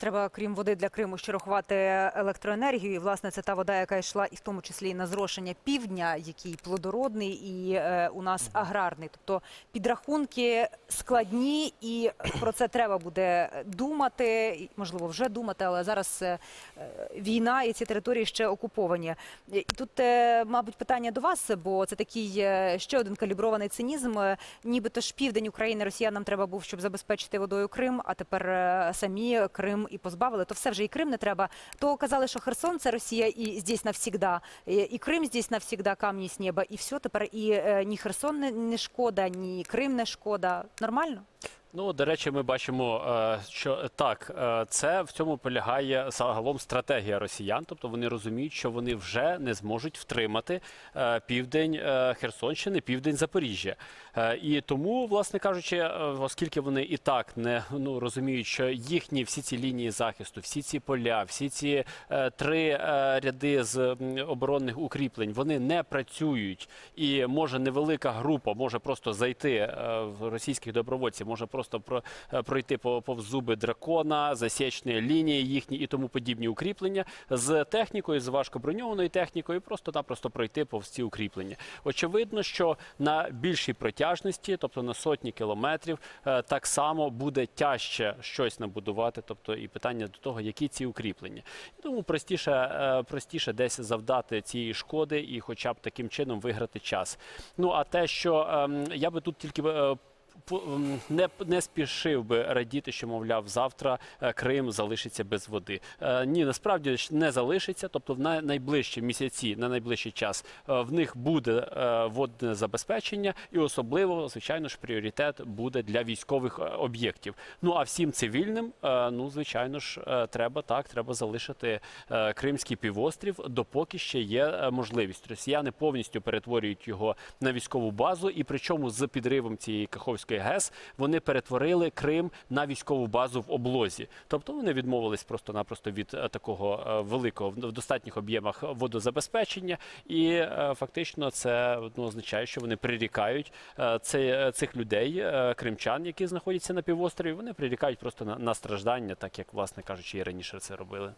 Треба, крім води для Криму, ще рахувати електроенергію. І, власне, це та вода, яка йшла і в тому числі і на зрошення півдня, який плодородний і е, у нас аграрний. Тобто підрахунки складні, і про це треба буде думати. Можливо, вже думати, але зараз е, е, війна і ці території ще окуповані. І тут, е, мабуть, питання до вас, бо це такий е, ще один калібрований цинізм. Нібито ж південь України росіянам треба був, щоб забезпечити водою Крим, а тепер е, самі Крим і позбавили. То все вже і Крим не треба. То казали, що Херсон це Росія і здесь навсігда, і, Крим здесь навсігда, камні з неба, і все тепер і е, ні Херсон не шкода, ні Крим не шкода. Нормально? Ну, до речі, ми бачимо, е, що так, е, це в цьому полягає загалом стратегія росіян. Тобто вони розуміють, що вони вже не зможуть втримати е, південь е, Херсонщини, південь Запоріжжя. Е, І тому, власне кажучи, е, оскільки вони і так не ну розуміють, що їхні всі ці лінії захисту, всі ці поля, всі ці е, три е, ряди з оборонних укріплень, вони не працюють, і може невелика група може просто зайти е, в російських добровольців, може просто про, е, пройти по повз зуби дракона, засічні лінії їхні і тому подібні укріплення з технікою, з важкоброньованою технікою, просто-напросто пройти повз ці укріплення. Очевидно, що на більшій протяжності, тобто на сотні кілометрів, е, так само буде тяжче щось набудувати. Тобто і питання до того, які ці укріплення. Тому простіше, е, простіше десь завдати цієї шкоди і, хоча б таким чином, виграти час. Ну а те, що ем, я би тут тільки не, не спішив би радіти, що мовляв завтра е, Крим залишиться без води. Е, Ні, насправді не залишиться. Тобто, в най- найближчі місяці, на найближчий час е, в них буде водне забезпечення, і особливо, звичайно ж, пріоритет буде для військових об'єктів. Ну а всім цивільним, ну звичайно ж, треба так, треба залишити Кримський півострів, допоки ще є можливість. Росіяни повністю перетворюють його на військову базу, і причому з підривом цієї Каховської ГЕС вони перетворили Крим на військову базу в облозі. Тобто вони відмовились просто-напросто від е, такого е, великого в достатніх об'ємах водозабезпечення, і е, фактично це ну, означає, що вони прирікають це, цих людей, кримчан, які знаходяться на півострові. Вони прирікають просто на страждання, так як, власне кажучи, і раніше це робили.